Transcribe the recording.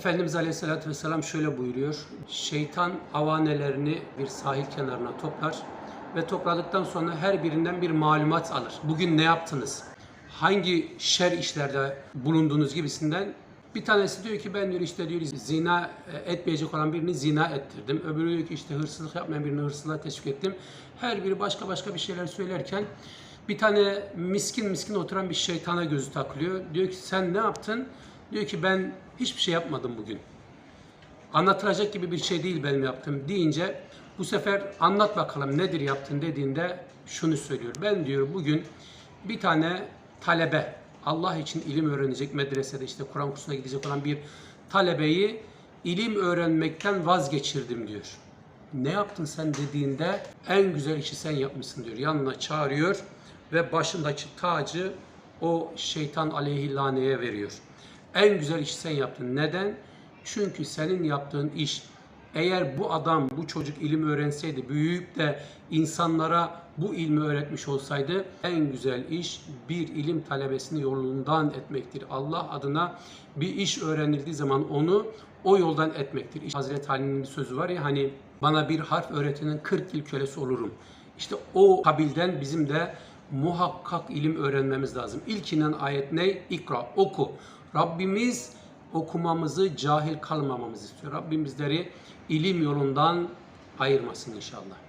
Efendimiz Aleyhisselatü Vesselam şöyle buyuruyor. Şeytan avanelerini bir sahil kenarına toplar ve topladıktan sonra her birinden bir malumat alır. Bugün ne yaptınız? Hangi şer işlerde bulundunuz gibisinden bir tanesi diyor ki ben diyor işte diyor zina etmeyecek olan birini zina ettirdim. Öbürü diyor ki işte hırsızlık yapmayan birini hırsızlığa teşvik ettim. Her biri başka başka bir şeyler söylerken bir tane miskin miskin oturan bir şeytana gözü takılıyor. Diyor ki sen ne yaptın? Diyor ki ben hiçbir şey yapmadım bugün. Anlatılacak gibi bir şey değil benim yaptığım deyince bu sefer anlat bakalım nedir yaptın dediğinde şunu söylüyor. Ben diyor bugün bir tane talebe Allah için ilim öğrenecek medresede işte Kur'an kursuna gidecek olan bir talebeyi ilim öğrenmekten vazgeçirdim diyor. Ne yaptın sen dediğinde en güzel işi sen yapmışsın diyor. Yanına çağırıyor ve başındaki tacı o şeytan aleyhillaneye veriyor. En güzel işi sen yaptın. Neden? Çünkü senin yaptığın iş eğer bu adam, bu çocuk ilim öğrenseydi, büyüyüp de insanlara bu ilmi öğretmiş olsaydı en güzel iş bir ilim talebesini yolundan etmektir. Allah adına bir iş öğrenildiği zaman onu o yoldan etmektir. Hazreti Ali'nin bir sözü var ya hani bana bir harf öğretenin 40 yıl kölesi olurum. İşte o kabilden bizim de muhakkak ilim öğrenmemiz lazım. İlk inen ayet ne? İkra, oku. Rabbimiz okumamızı, cahil kalmamamızı istiyor. Rabbim bizleri ilim yolundan ayırmasın inşallah.